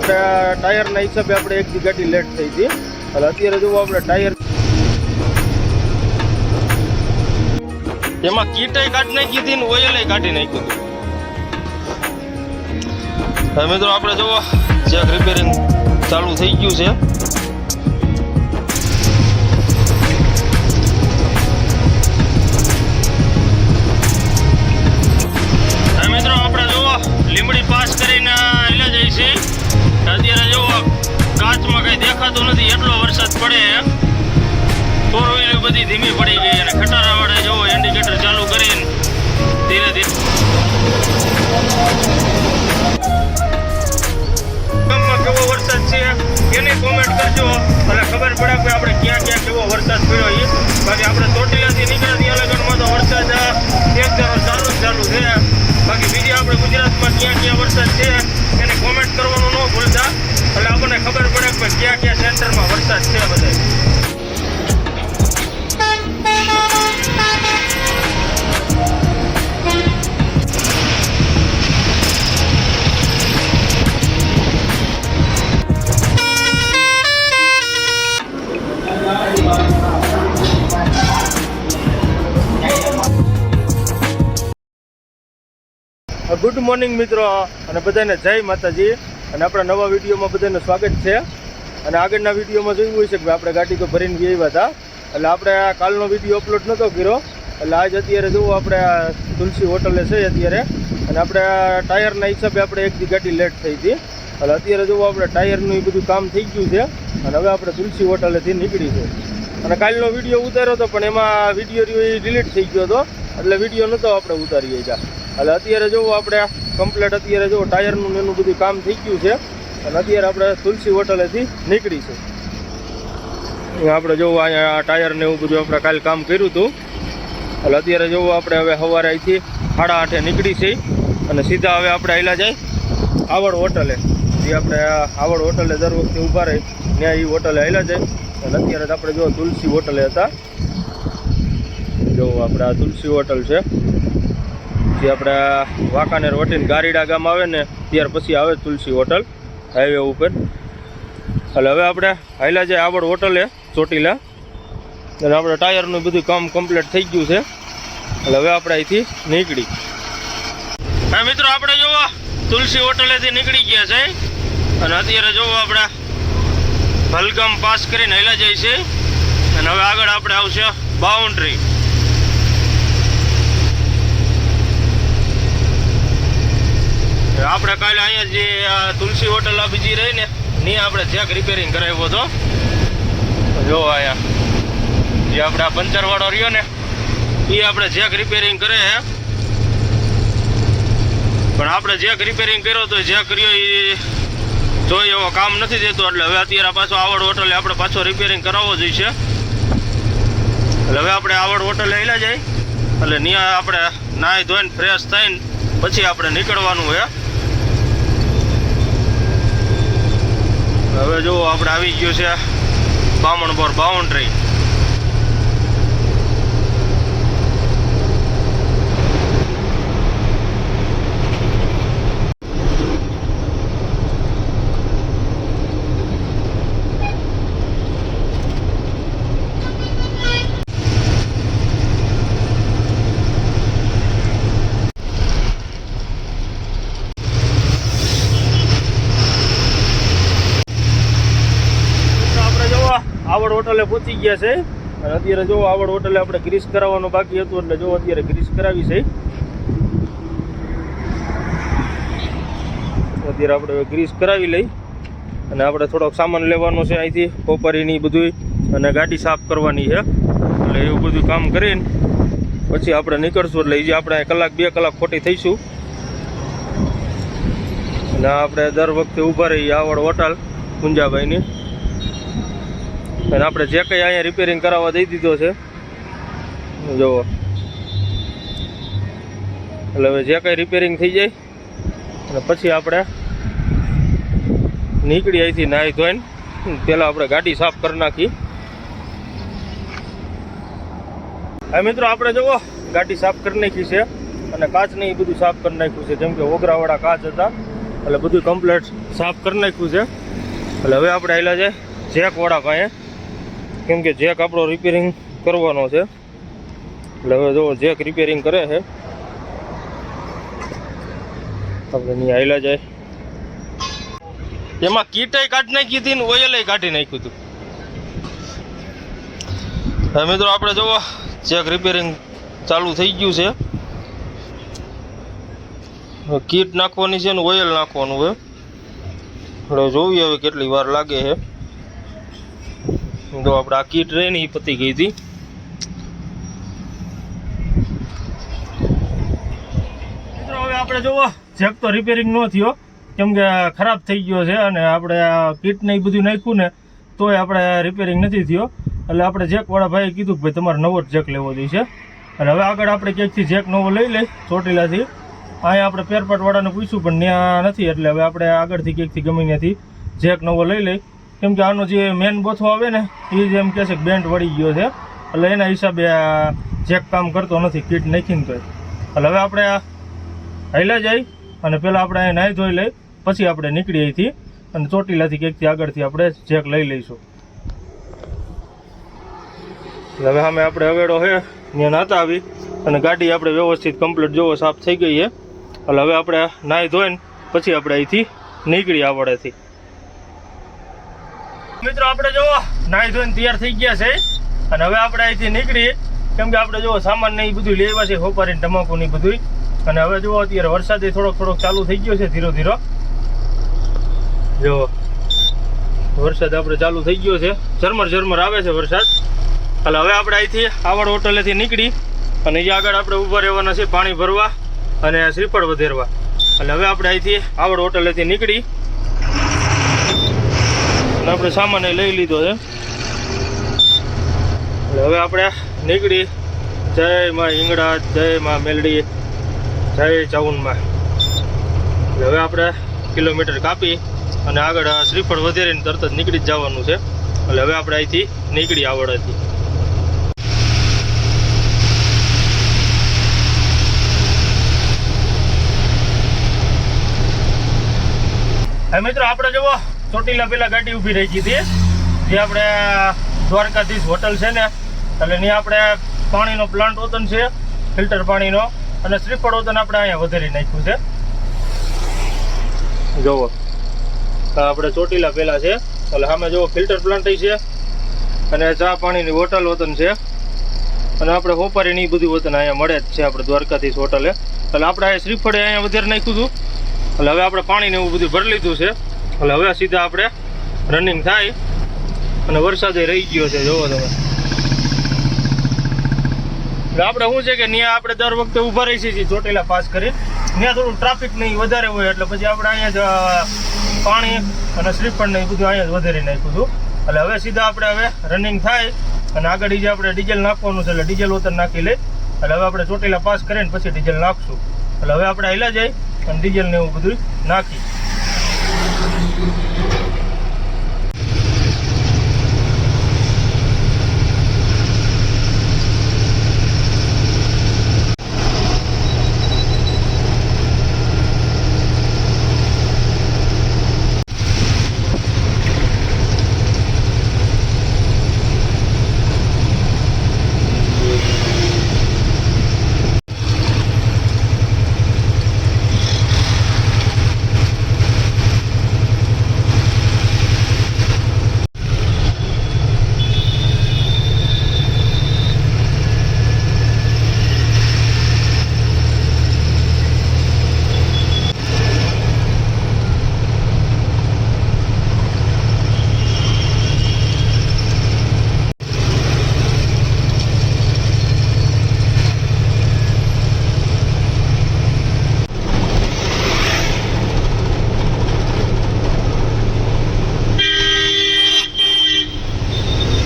આપણે ટાયરના હિસાબે આપણે એક ગાડી લેટ થઈ હતી એટલે અત્યારે જુઓ આપણે ટાયર. એમાં કીટય કાઢી નાખી હતી ને ઓઇલે કાઢી નાખ્યું હતું. મિત્રો આપણે જુઓ ચેક રિપેરિંગ ચાલુ થઈ ગયું છે. દેખાતું નથી. એટલો વરસાદ પડે. ફોર વ્હીલર બધી ધીમી પડી ગઈ અને ખટારા વાળા જુઓ ઇન્ડિકેટર ચાલુ કરીને ધીરે ધીરે કેવો વરસાદ છે એની કોમેન્ટ કરજો. અને ખબર પડે કે આપણે ક્યાં ક્યાં કેવો વરસાદ પડ્યો એ બાકી આપણે ચોટીલાથી ગુડ મોર્નિંગ મિત્રો. અને બધાને જય માતાજી. અને આપણા નવા વિડીયોમાં બધાને સ્વાગત છે. અને આગળના વિડીયોમાં જોયું હોય છે કે આપણે ગાડી તો ભરીને આવ્યા હતા. એટલે આપણે આ કાલનો વીડિયો અપલોડ નહોતો કર્યો. એટલે આજ અત્યારે જુઓ આપણે તુલસી હોટલે છે અત્યારે. અને આપણે ટાયરના હિસાબે આપણે એક ગાડી લેટ થઈ હતી. એટલે અત્યારે જુઓ આપણે ટાયરનું એ બધું કામ થઈ ગયું છે. અને હવે આપણે તુલસી હોટલેથી નીકળી છે. અને કાલનો વીડિયો ઉતાર્યો હતો, પણ એમાં વીડિયો એ ડિલીટ થઈ ગયો હતો. એટલે વીડિયો નહોતો આપણે ઉતારીએ ગયા એટલે અત્યારે જો આપણે કમ્પ્લેટ અત્યારે જો ટાયરનું એનું બધું કામ થઈ ગયું છે. અને અત્યારે આપણે તુલસી હોટલેથી નીકળી છે. આપણે જોવું અહીંયા આ ટાયર ને એવું બધું આપણે કાલે કામ કર્યું હતું. એટલે અત્યારે જોવું આપણે હવે સવારે અહીંથી સાડા આઠે નીકળી છે. અને સીધા હવે આપણે આવેલા જાય આવડ હોટલે. જે આપણે આવડ હોટલે દર વખતે ઊભા રહી, ત્યાં એ હોટલે આવેલા જાય. અને અત્યારે આપણે જો તુલસી હોટલે હતા. જો આપણે આ તુલસી હોટલ છે. જે આપણે વાંકાનેર વટીને ગારીડા ગામ આવે ને, ત્યાર પછી આવે તુલસી હોટલ, હાઈવે ઉપર. એટલે હવે આપણે હાઈલા જાય આવડ હોટલે, ચોટીલા. અને આપણે ટાયરનું બધું કામ કમ્પ્લીટ થઈ ગયું છે. એટલે હવે આપણે અહીંથી નીકળી. હા, મિત્રો આપણે જોવો, તુલસી હોટલેથી નીકળી ગયા છે. અને અત્યારે જોવો આપણે ભલગામ પાસ કરીને હેલા જાય છે. અને હવે આગળ આપણે આવશે બાઉન્ડ્રી આપણે કાલે અહીંયા જે તુલસી હોટલ આ બીજી રહી ને, ની આપણે ચેક રિપેરિંગ કરાવ્યો હતો. જો આયા. જે આપણે આ પંચરવાળો રહ્યો ને એ આપણે જેક રિપેરિંગ કરે હે. પણ આપણે જેક રિપેરિંગ કર્યો તો જેક કર્યો એ જોઈ એવો કામ નથી દેતો. એટલે હવે અત્યારે પાછો આવડ હોટલે આપણે પાછો રિપેરિંગ કરાવવો જોઈશે. એટલે હવે આપણે આવડ હોટલે લઈ જાય. એટલે ત્યાં આપણે નાહી ધોઈને ફ્રેશ થઈને પછી આપણે નીકળવાનું હોય હવે જો આપણે આવી ગયો છે બામણબોર બાઉન્ડ્રી તો આપણે જો આવડ હોટલે પહોંચી ગયા છે. અને અત્યારે જો આવડ હોટલે આપણે ગ્રીસ કરાવવાનું બાકી હતું, એટલે જો અત્યારે ગ્રીસ કરાવી છે. અત્યારે આપણે ગ્રીસ કરાવી લઈ. અને આપણે થોડોક સામાન લેવાનો છે અહીંથી કોપરીની બધું અને ગાડી સાફ કરવાની છે. એટલે એવું બધું કામ કરીને પછી આપણે નીકળશું. એટલે જે આપણે કલાક, બે કલાક ખોટી થઈશું. અને આપણે દર વખતે ઊભા રહીએ આવડ હોટલ કુંજાભાઈની અને આપણે જે કંઈ અહીંયા રિપેરિંગ કરાવવા દઈ દીધો છે, જુઓ. એટલે હવે જે કંઈ રિપેરિંગ થઈ જાય, અને પછી આપણે નીકળી અહીંથી નાહી ધોઈને, પહેલાં આપણે ગાડી સાફ કરી નાખી. હા, મિત્રો, આપણે જુઓ, ગાડી સાફ કરી નાખી છે, અને કાચ ને એ બધું સાફ કરી નાખ્યું છે. જેમ કે ઓગરાવાળા કાચ હતા, એટલે બધું કમ્પ્લેટ સાફ કરી નાખ્યું છે. એટલે હવે આપણે આવેલા છે, જેકવાળા પાસે. કેમ કે જેક આપણો રિપેરિંગ કરવાનો છે. એટલે હવે જો જેક રિપેરિંગ કરે છે, આપણે નહીં આવેલા જાય. એમાં કીટાઈ કાઢી નાખી હતી ને ઓઇલે કાઢી નાખ્યું હતું. મિત્રો આપણે જુઓ ચેક રિપેરિંગ ચાલુ થઈ ગયું છે. કીટ નાખવાની છે ને ઓઇલ નાખવાનું છે. એટલે જોઈએ હવે કેટલી વાર લાગે છે. તો આપણે આખી કીટ રહી ને એ પતી ગઈ હતી. હવે આપણે જોવો ચેક તો રિપેરિંગ ન થયો, કેમ કે ખરાબ થઈ ગયો છે અને આપણે કીટ ને એ બધું નાખ્યું ને, તોય આપણે રિપેરિંગ નથી થયો. એટલે આપણે જેકવાળા ભાઈએ કીધું કે ભાઈ તમારે નવો જેક લેવો જોઈએ છે. અને હવે આગળ આપણે ક્યાંકથી જેક નવો લઈ લઈ, ચોટીલાથી. અહીંયા આપણે પેરપાટવાળાને પૂછ્યું, પણ ત્યાં નથી. એટલે હવે આપણે આગળથી ક્યાંકથી ગમે ત્યાંથી જેક નવો લઈ લઈ. કેમ કે આનો જે મેન બોથો આવે ને, એ જ એમ કહે છે કે બેન્ટ વળી ગયો છે. એટલે એના હિસાબે આ જેક કામ કરતો નથી, કીટ નાખીને તો એટલે હવે આપણે આ હાલ્યા જાય અને પહેલાં આપણે અહીં નાહી ધોઈ લઈ, પછી આપણે નીકળી અહીંથી અને ચોટીલાથી ક્યાંકથી આગળથી આપણે જેક લઈ લઈશું. હવે સામે આપણે અવેડો છે ત્યાં નાતા આવી અને ગાડી આપણે વ્યવસ્થિત કમ્પ્લીટ જોવો સાફ થઈ ગઈ છે. એટલે હવે આપણે નાહી ધોઈને પછી આપણે અહીંથી નીકળી આવડેથી. મિત્રો, આપણે જો નાહી ધોઈને તૈયાર થઈ ગયા છે. અને હવે આપણે અહીંથી નીકળી. કેમ કે આપણે જો સામાન ને એ બધું લેવા છે, હોપારી તમાકુ ને બધું અને હવે જુઓ, અત્યારે વરસાદ થોડોક થોડોક ચાલુ થઈ ગયો છે, ધીરો ધીરો. જો વરસાદ આપણે ચાલુ થઈ ગયો છે. ઝરમર ઝરમર આવે છે વરસાદ. એટલે હવે આપણે અહીંથી આવડ હોટલેથી નીકળી. અને અહીંયા આગળ આપણે ઊભા રહેવાના છે પાણી ભરવા અને શ્રીફળ વધેરવા. એટલે હવે આપણે અહીંથી આવડ હોટલેથી નીકળી. અને આપણે સામાન લઈ લીધો છે. હવે આપણે નીકળી. જય માં હિંગડા જય માં મેલડી, જય ચાઉનમાં એટલે હવે આપણે કિલોમીટર કાપી અને આગળ શ્રીફળ વધેરીને તરત જ નીકળી જ જવાનું છે. એટલે હવે આપણે અહીંથી નીકળી આવડથી. મિત્રો, આપણે જુઓ. ચોટીલા પેલા ગાડી ઊભી રહી હતી. જે આપણે દ્વારકાધીશ હોટલ છે ને, એટલે ત્યાં આપણે પાણીનો પ્લાન્ટ ઓતન છે, ફિલ્ટર પાણીનો, અને શ્રીફળ ઓતન આપણે અહીંયા વધારી નાખ્યું છે. જુઓ આપણે ચોટીલા પહેલાં છે, એટલે સામે જુઓ, ફિલ્ટર પ્લાન્ટ છે, અને ચા પાણીની હોટલ વતન છે. અને આપણે હોપારીની એ બધું વતન અહીંયા મળે જ છે આપણે દ્વારકાધીશ હોટલે. એટલે આપણે શ્રીફળે અહીંયા વધારે નાખ્યું હતું. એટલે હવે આપણે પાણીને એવું બધું ભરી લીધું છે. એટલે હવે સીધા આપણે રનિંગ થાય. અને વરસાદે રહી ગયો છે, જોવો તમે. આપણે શું છે કે ત્યાં આપણે દર વખતે ઊભા રહી છીએ, ચોટીલા પાસ કરી ત્યાં થોડું ટ્રાફિક નહીં વધારે હોય, એટલે પછી આપણે અહીંયા પાણી અને શ્રીફળ ને એ બધું અહીંયા જ વધારી નાખ્યું હતું. એટલે હવે સીધા આપણે હવે રનિંગ થાય અને આગળ જે આપણે ડીઝલ નાખવાનું છે, એટલે ડીઝલ ઉતર નાખી લઈ. એટલે હવે આપણે ચોટીલા પાસ કરીને પછી ડીઝલ નાખશું. એટલે હવે આપણે હેલા જાય અને ડીઝલ ને એવું બધું નાખી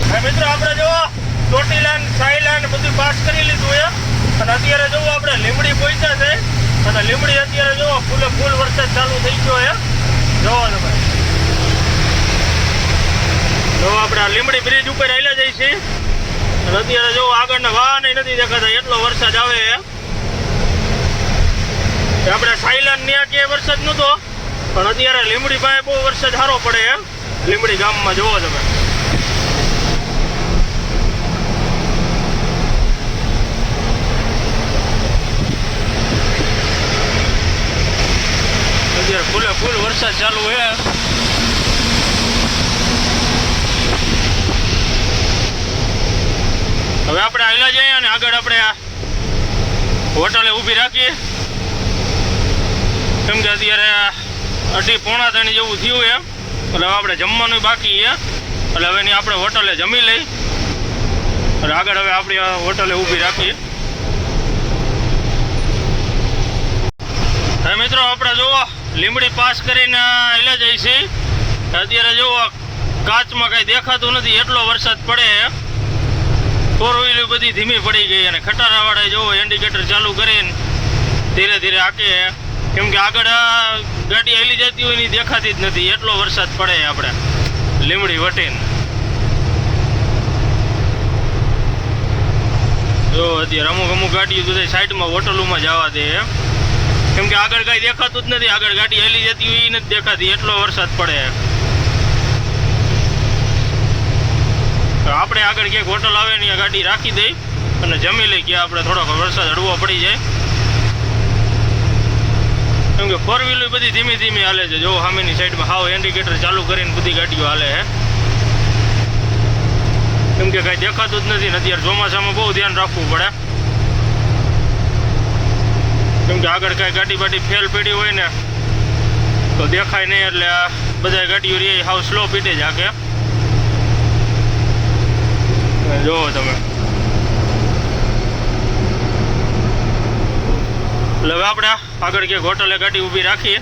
હવે મિત્રો આપણે જો ચોટીલા ને સાયલા ને બધું પાસ કરી લીધું છે અને અત્યારે જો આપણે લીમડી પહોંચ્યા છે અને લીમડી અત્યારે જો ફૂલે ફૂલ વરસાદ ચાલુ થઈ ગયો છે જોવો તમે જો આપણે આ લીમડી બ્રિજ ઉપર આવેલા જાય છે. અત્યારે જો આગળના વાહન નથી દેખાતા, એટલો વરસાદ આવે આપણે સાયલન ત્યાં ક્યાંય વરસાદ નહોતો, પણ અત્યારે લીમડી પાસે બહુ વરસાદ સારો પડે લીમડી ગામમાં જોવો તમે. અત્યારે ફૂલે ફૂલ વરસાદ ચાલુ છે. હવે જઈએ અને આગળ આપણે આ હોટલે ઊભી રાખીએ. કેમ કે અત્યારે અઢી પોણા ત્રણ જેવું થયું એમ. એટલે હવે આપણે જમવાનું બાકી છે. એટલે હવે એની આપણે હોટલે જમી લઈ. અને આગળ હવે આપણી હોટલે ઊભી રાખીએ. હવે મિત્રો આપણે જુઓ લીમડી પાસ કરીને એટલે જઈશી અત્યારે જુઓ, કાચમાં કાંઈ દેખાતું નથી, એટલો વરસાદ પડે ફોર વ્હીલર બધી ધીમી પડી ગઈ અને ખટારાવાળાએ જોવો ઇન્ડિકેટર ચાલુ કરીને ધીરે ધીરે આકે કેમ કે આગળ ગાડી હેલી જતી હોય એની દેખાતી જ નથી. એટલો વરસાદ પડે આપણે. લીમડી વટીને. જો અત્યારે અમુક અમુક ગાડીઓ બધા સાઈડમાં હોટલોમાં જવા દે. કેમ કે આગળ કાંઈ દેખાતું જ નથી. આગળ ગાડી હેલી જતી હોય નથી દેખાતી. એટલો વરસાદ પડે. તો આપણે આગળ ક્યાંક હોટલ આવે ને ગાડી રાખી દઈ અને જમી લઈ ગયા. આપણે થોડોક વરસાદ હળવો પડી જાય. કેમ કે ફોર વ્હીલર બધી ધીમી ધીમે હાલે છે. જો સામેની સાઈડમાં હાવ ઇન્ડિકેટર ચાલુ કરીને બધી ગાડીઓ હાલે છે. કેમ કે કાંઈ દેખાતું જ નથી ને અત્યારે ચોમાસામાં બહુ ધ્યાન રાખવું પડે. કેમ કે આગળ કાંઈ ગાડી બાડી ફેલ પડી હોય ને તો દેખાય નહીં એટલે આ બધા ગાડીઓ રે હાવ સ્લો પીટે જ આકે જોવો તમે. એટલે હવે આપણે આગળ ક્યાંક હોટલે ગાડી ઊભી રાખીએ.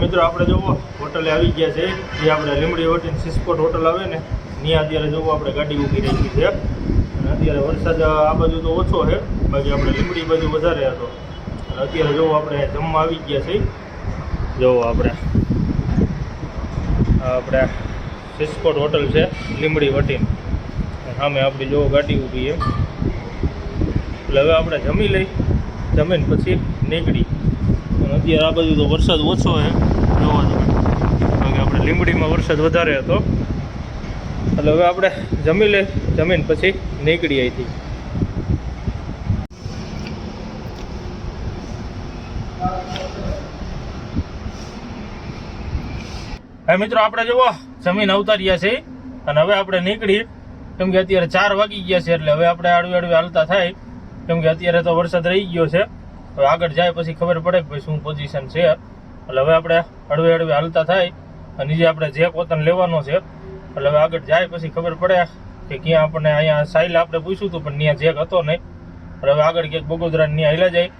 મિત્રો, આપણે જોવો, હોટલે આવી ગયા છે. જે આપણે લીમડી હોટેલ, સિસ્કોટ હોટલ આવે ને, ત્યાં અત્યારે જોવો આપણે ગાડી ઊભી રાખી છે. અને અત્યારે વરસાદ આ બાજુ તો ઓછો છે, બાકી આપણે લીમડી બાજુ વધારે હતો. અને અત્યારે જોવો આપણે જમવા આવી ગયા છે. જોવો આપણે. આપણે સિસ્કોટ હોટલ છે લીમડી વટીન સામે આપણી જોવો ગાડી ઊભી એમ એટલે હવે આપણે જમી લઈ, જમીન પછી નીકળી. અને અત્યારે આ બાજુ તો વરસાદ ઓછો છે, જોવા તમે. આપણે લીમડીમાં વરસાદ વધારે હતો. એટલે હવે આપણે જમી લઈ, જમીન પછી નીકળી અહીંથી. મિત્રો, આપણે જુઓ. જમીન અવતાર્યા છે. અને હવે આપણે નીકળી, કેમ કે અત્યારે ચાર વાગી ગયા છે એટલે હવે આપણે આડવે આડવે હાલતા થાય. કેમ કે અત્યારે તો વરસાદ રહી ગયો છે. હવે આગળ જાય પછી ખબર પડે કે ભાઈ શું પોઝિશન છે. એટલે હવે આપણે હળવે હળવે હાલતા થાય. અને જે આપણે જે કોતન લેવાનો છે. એટલે હવે આગળ જાય પછી ખબર પડે કે ક્યાં આપણને અહીંયા સાઈલ આપણે પૂછ્યું હતું, પણ ત્યાં જેક હતો નહીં. એટલે હવે આગળ ક્યાંક બગોદરા ત્યાં હેલા જાય.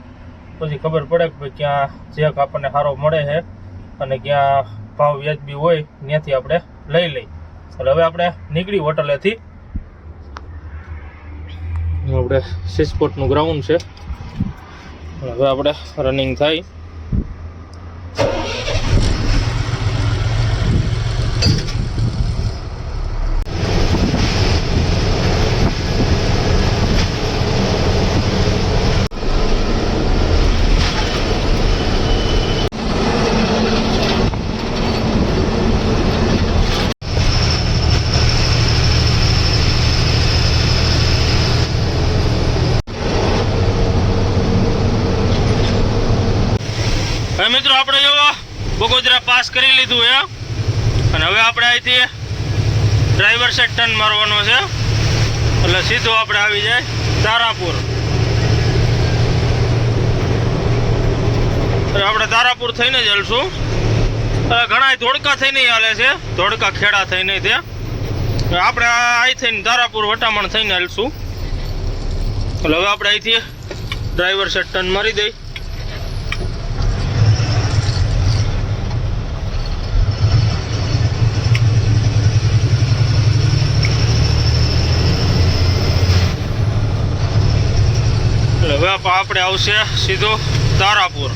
પછી ખબર પડે કે ભાઈ ક્યાં જેક આપણને સારો મળે છે. અને ક્યાં ભાવ વ્યાજબી હોય, ત્યાંથી આપણે લઈ લઈ એટલે હવે આપણે નીકળી હોટલેથી. આપણે સિસ્પોર્ટનું ગ્રાઉન્ડ છે. હવે આપણે રનિંગ થાય હવે મિત્રો આપણે જો બગોદરા પાસ કરી લીધું છે અને હવે આપણે અહીંથી ડ્રાઈવર ટન મારવાનો છે. એટલે સીધો આપણે આવી જાય તારાપુર. આપણે તારાપુર થઈને જ હલશું. હવે ઘણા ધોળકા થઈને હાલે છે. ધોળકા ખેડા થઈને ત્યાં આપણે અહીં થઈને તારાપુર વટામણ થઈને હલશું. એટલે હવે આપણે અહીંથી ડ્રાઈવર સેટ ટન મારી દઈ. હવે આપણે આવશે સીધો તારાપુર.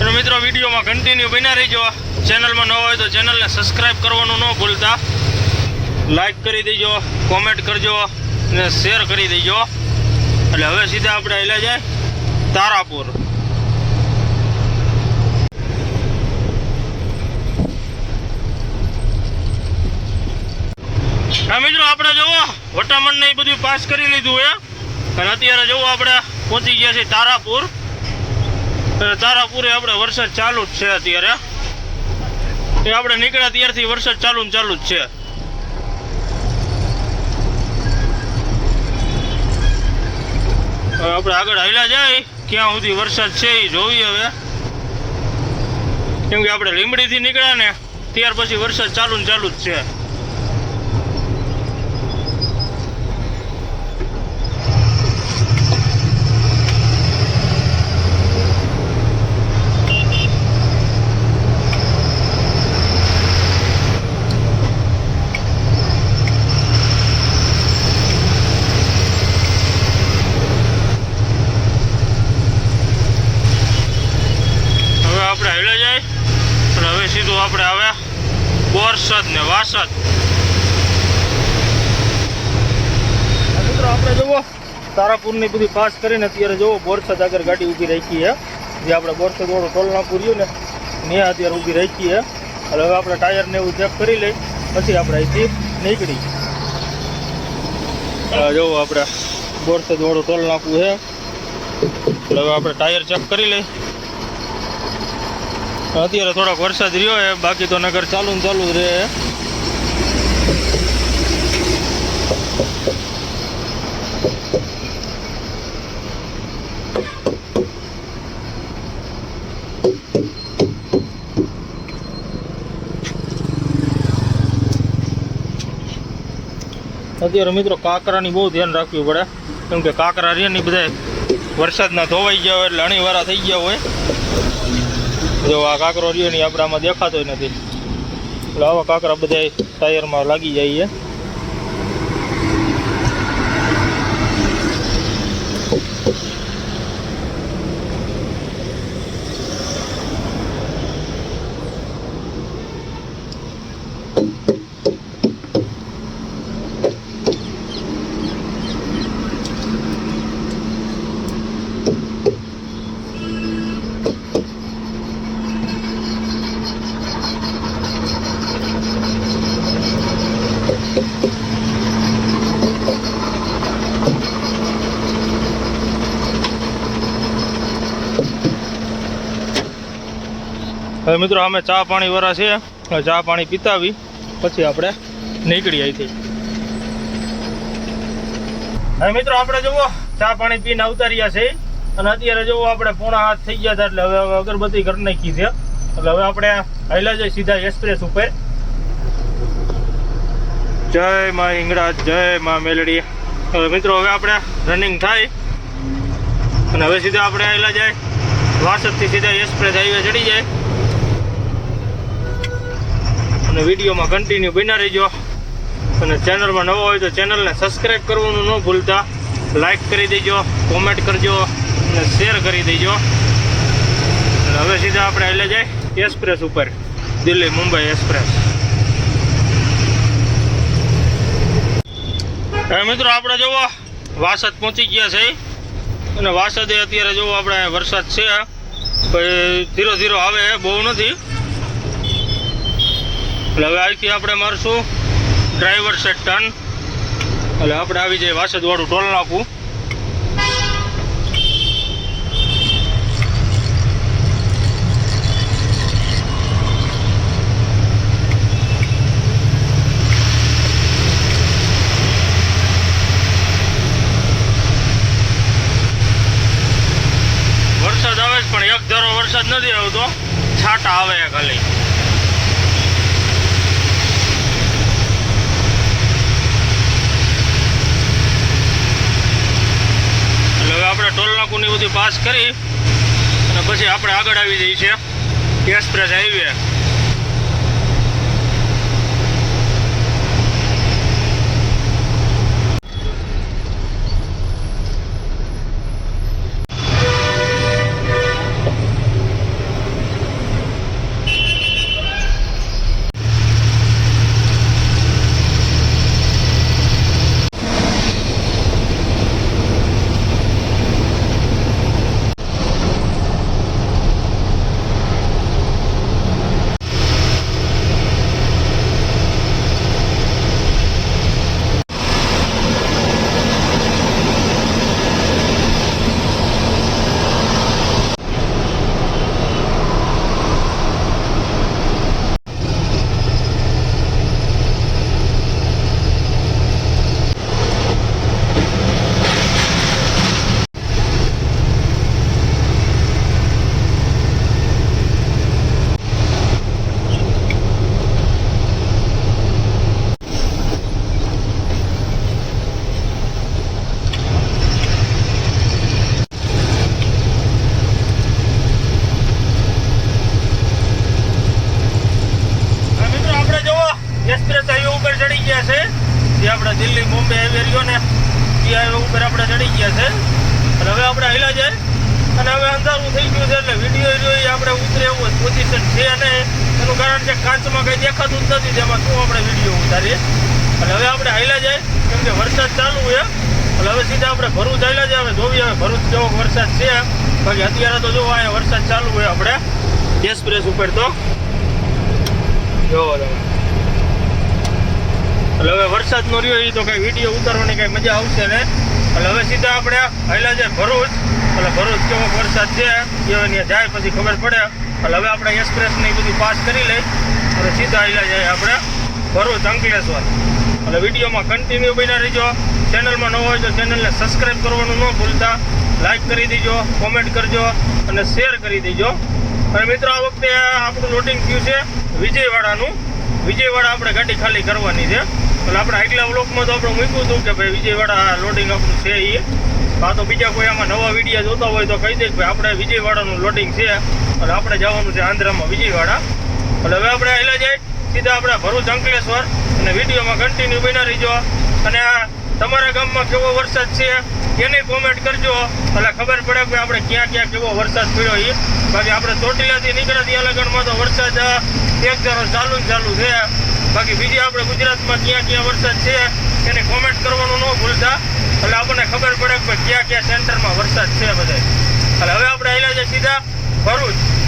અને મિત્રો, વિડીયોમાં કન્ટિન્યુ બન્યા રહીજો. ચેનલમાં ન હોય તો ચેનલને સબસ્ક્રાઈબ કરવાનું ન ભૂલતા. લાઈક કરી દેજો કોમેન્ટ કરજો, ને શેર કરી દેજો. એટલે હવે સીધા આપણે આવેલા જાય તારાપુર. હા મિત્રો, આપણે જોવો, વટામણ ને એ બધું પાસ કરી લીધું એ અને અત્યારે જોવું આપણે પહોંચી ગયા છીએ તારાપુર. તારાપુરે આપણે વરસાદ ચાલુ જ છે અત્યારે. એ આપણે નીકળ્યા ત્યારથી વરસાદ ચાલુ ચાલુ જ છે. હવે આપણે આગળ હાલ્યા જાય, ક્યાં સુધી વરસાદ છે એ જોઈએ હવે. કેમ કે આપણે લીંબડીથી નીકળ્યા ને, ત્યાર પછી વરસાદ ચાલુ ને ચાલુ જ છે હવે આપણે હાલ્યા જાય અને હવે સીધું આપણે આવે બોરસદ ને વાસદ મિત્રો આપણે જુઓ, તારાપુરની બધી પાસ કરીને અત્યારે જુઓ બોરસદ આગળ ગાડી ઊભી રાખી છે. જે આપણે બોરસદ વાળું ટોલ નાખું રહ્યું ને, ત્યાં અત્યારે ઊભી રાખી છે. એટલે હવે આપણે ટાયરને એવું ચેક કરી લઈ, પછી આપણે અહીંથી નીકળી. જુઓ આપણે બોરસદ વાળું ટોલ નાખવું છે. એટલે હવે આપણે ટાયર ચેક કરી લઈ. અત્યારે થોડોક વરસાદ રહ્યો છે, બાકી તો નગર ચાલુ ને ચાલુ રહે અત્યારે મિત્રો કાંકરાની બહુ ધ્યાન રાખવું પડે. કેમ કે કાંકરા રે ને બધા વરસાદના ધોવાઈ ગયા હોય એટલે અણીવારા થઈ ગયા હોય. જો આ કાંકરો રહ્યો ને આપણામાં દેખાતો નથી. એટલે આવા કાંકરા બધા ટાયરમાં લાગી જાય છે. હવે મિત્રો, અમે ચા પાણી વરા છે ચા પાણી પીતાવી, પછી આપણે નીકળી અહીંથી. હવે મિત્રો, આપણે જુઓ, ચા પાણી પીને આવતા રહ્યા છે અને અત્યારે જુઓ, આપણે પોણા હાથ થઈ ગયા હતા એટલે હવે હવે અગરબત્તી કરી નાખી છે. એટલે હવે આપણે હાલ્યા જઈએ સીધા એક્સપ્રેસ ઉપર. જય માં હિંગળા જય માં મેલડી. હવે મિત્રો, હવે આપણે રનિંગ થાય. અને હવે સીધા આપણે આવેલા જાય વાસદથી સીધા એક્સપ્રેસ હાઈવે ચડી જાય. અને વિડીયોમાં કન્ટિન્યુ બના રહેજો. અને ચેનલમાં નવો હોય તો ચેનલને સબસ્ક્રાઈબ કરવાનું ન ભૂલતા. લાઈક કરી દેજો કોમેન્ટ કરજો, અને શેર કરી દેજો. અને હવે સીધા આપણે એટલે જાય એક્સપ્રેસ ઉપર. દિલ્હી મુંબઈ એક્સપ્રેસ હવે મિત્રો આપણે જુઓ વાસદ પહોંચી ગયા છે. અને વાસદે અત્યારે જુઓ આપણે વરસાદ છે. ધીરો ધીરો આવે, બહુ નથી. એટલે હવે અહીંથી આપણે મારશું ડ્રાઈવર સેટ ટર્ન એટલે આપણે આવી જાય વાસદવાળું ટોલ નાખું વરસાદ આવે છે, પણ એક ધારો વરસાદ નથી આવતો. છાંટા આવે ખાલી એટલે હવે ટોલ નાકુની પાસ કરી અને પછી આપણે આગળ આવી જઈએ છીએ. એક્સપ્રેસ હાઈવે અને હવે આપણે હેલા જાય. અને હવે અંધારું થઈ ગયું છે એટલે વીડિયો જોઈ આપણે ઉતરે એવું પોઝિશન છે અને એનું કારણ કે કાચમાં કંઈ દેખાતું જ નથી તેમાં શું આપણે વીડિયો ઉતારીએ. અને હવે આપણે હાલ્યા જાય, કેમ કે વરસાદ ચાલુ છે. એટલે હવે સીધા આપણે ભરૂચ હાલ્યા જાય, હવે જોઈએ હવે ભરૂચ જેવો વરસાદ છે. બાકી અત્યારે તો જોવા અહીંયા વરસાદ ચાલુ હોય આપણે. એક્સપ્રેસ ઉપર તો. જોવો એટલે હવે વરસાદનો રહ્યો એ તો કઈ વીડિયો ઉતારવાની કઈ મજા આવશે ને? એટલે હવે સીધા આપણે હાલ્યા જાય ભરૂચ. એટલે ભરૂચ કેવો વરસાદ છે, એ જાય પછી ખબર પડે. એટલે હવે આપણે એક્સપ્રેસ બધી પાસ કરી લઈ અને સીધા આવેલા જાય આપણે ભરૂચ અંકલેશ્વર. એટલે વિડીયોમાં કન્ટિન્યુ બન્યા રહીજો. ચેનલમાં ન હોય તો ચેનલને સબસ્ક્રાઈબ કરવાનું ન ભૂલતા. લાઈક કરી દેજો કોમેન્ટ કરજો અને શેર કરી દેજો. અને મિત્રો, આ વખતે આપણું લોડિંગ થયું છે વિજયવાડાનું. વિજયવાડા આપણે ગાડી ખાલી કરવાની છે. એટલે આપણે આગલા બ્લોકમાં તો આપણે મૂક્યું હતું કે ભાઈ વિજયવાડા લોડિંગ આપણું છે એ આ તો બીજા કોઈ આમાં નવા વિડીયા જોતા હોય તો કહી દે કે આપણે વિજયવાડાનું લોડિંગ છે અને આપણે જવાનું છે આંધ્રામાં વિજયવાડા. એટલે હવે આપણે એલા જાય. સીધા આપણે ભરૂચ, અંકલેશ્વર અને વિડીયોમાં કન્ટિન્યુ બના રહીજો. અને આ તમારા ગામમાં કેવો વરસાદ છે એની કોમેન્ટ કરજો. એટલે ખબર પડે કે આપણે ક્યાં ક્યાં કેવો વરસાદ પડ્યો એ બાકી આપણે ચોટીલાથી નીકળ્યા ત્યાં તો વરસાદ એક જણો ચાલુ ચાલુ છે. બાકી બીજી આપણે ગુજરાતમાં ક્યાં ક્યાં વરસાદ છે એને કોમેન્ટ કરવાનું ન ભૂલતા. એટલે આપણને ખબર પડે કે ક્યાં ક્યાં સેન્ટરમાં વરસાદ છે બધા એટલે હવે આપણે આવેલા છે સીધા ભરૂચ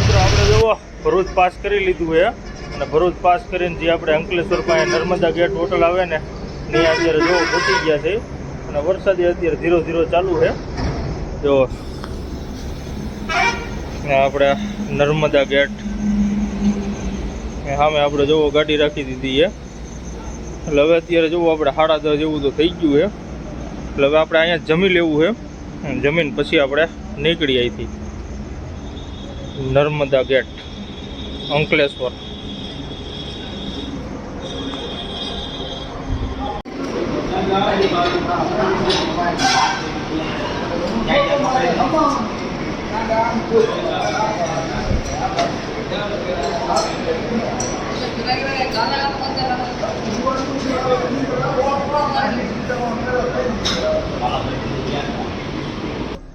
મિત્રો આપણે જુઓ ભરૂચ પાસ કરી લીધું છે. અને ભરૂચ પાસ કરીને જે આપણે અંકલેશ્વર પાસે નર્મદા ગેટ હોટલ આવે ને ત્યાં અત્યારે જો પહોંચી ગયા છે. અને વરસાદી અત્યારે ધીરો ધીરો ચાલુ છે. જો. આપણે નર્મદા ગેટ. સામે આપણે જોવો ગાડી રાખી દીધી છે. એટલે હવે અત્યારે જોવો આપણે સાડા દસ જેવું તો થઈ ગયું છે. એટલે હવે આપણે અહીંયા જમી લેવું છે. જમીન પછી આપણે નીકળી અહીંથી. નર્મદા ગેટ. અંકલેશ્વર.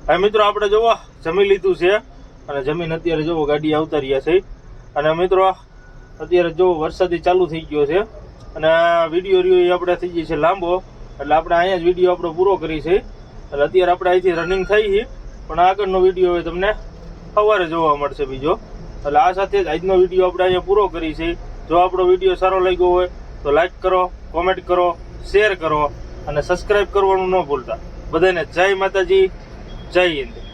હા મિત્રો, આપણે જોવા, જમી લીધું છે. અને જમીન અત્યારે જુઓ ગાડી આવતા રહ્યા છે. અને મિત્રો, અત્યારે જો વરસાદી ચાલુ થઈ ગયો છે અને આ વીડિયો રહ્યો એ આપણે થઈ ગઈ છે લાંબો. એટલે આપણે અહીંયા જ વીડિયો આપણો પૂરો કરી છે. એટલે અત્યારે આપણે અહીંથી રનિંગ થઈ છે પણ આગળનો વીડિયો હવે તમને સવારે જોવા મળશે બીજો. એટલે આ સાથે જ આજનો વીડિયો આપણે અહીંયા પૂરો કરી છે. જો આપણો વીડિયો સારો લાગ્યો હોય તો લાઈક કરો કોમેન્ટ કરો શેર કરો અને સબસ્ક્રાઈબ કરવાનું ન ભૂલતા. બધાને જય માતાજી, જય હિન્દ.